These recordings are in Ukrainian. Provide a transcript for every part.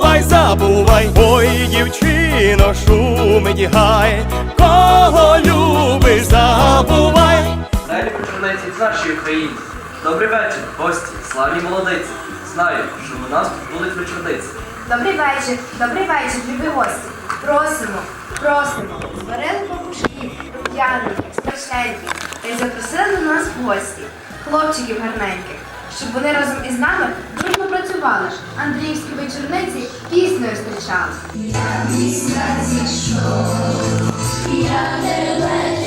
забувай, забувай, ой, дівчино, шумить гай, кого любиш, забувай. Далі починається з нашої країни. Добрий вечір, гості, славні молодиці. Знаю, що у нас тут будуть вечорниці. Добрий вечір, добрий вечір, любі гості. Просимо, просимо, зварили папушків, рум'яненьких, страшненьких, та й запросили до нас в гості, хлопчиків гарненьких, щоб вони разом із нами працювали, Андріївські вечорниці піснею зустрічали. Ой,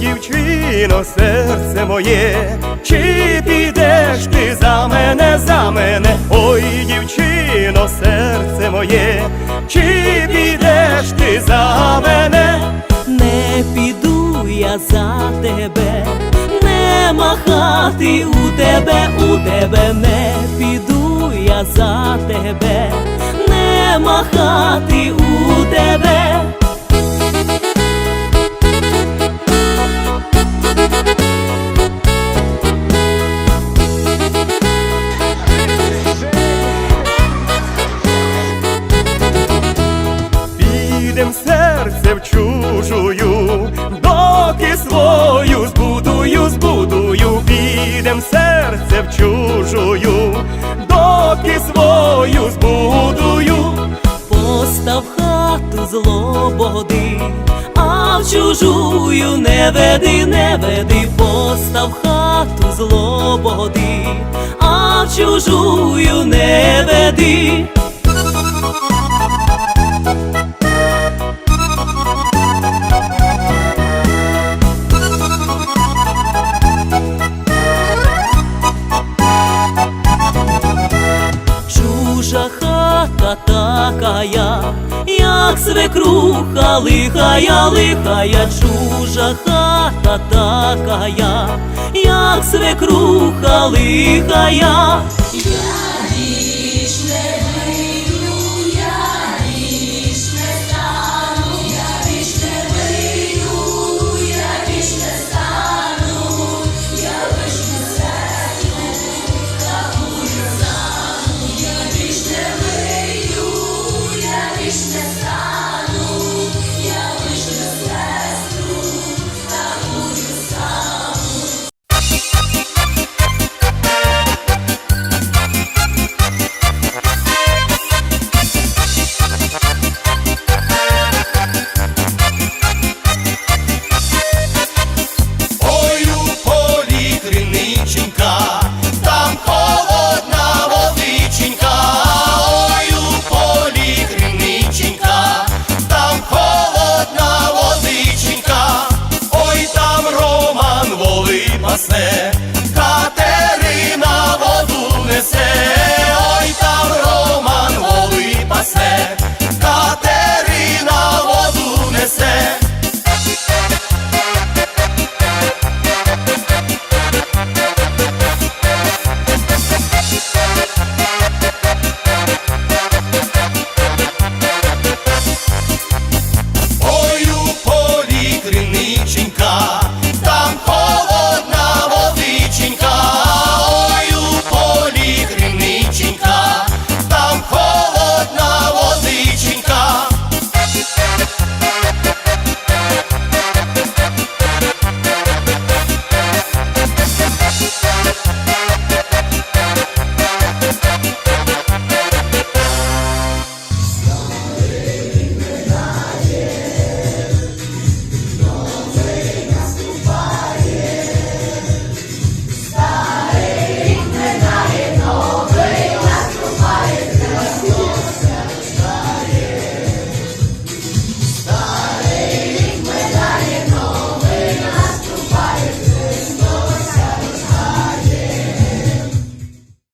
дівчино, серце моє, чи підеш ти за мене, за мене, ой, дівчино, серце моє, чи підеш ти за мене? Не піду я за тебе, не махати у тебе, у тебе не піду я за тебе, не махати лободи, а в чужую не веди, не веди, постав хату з лободи, а в чужую не веди. Чужа хата такая, як свекруха лихая, лихая, чужа хата такая, як свекруха лихая. there.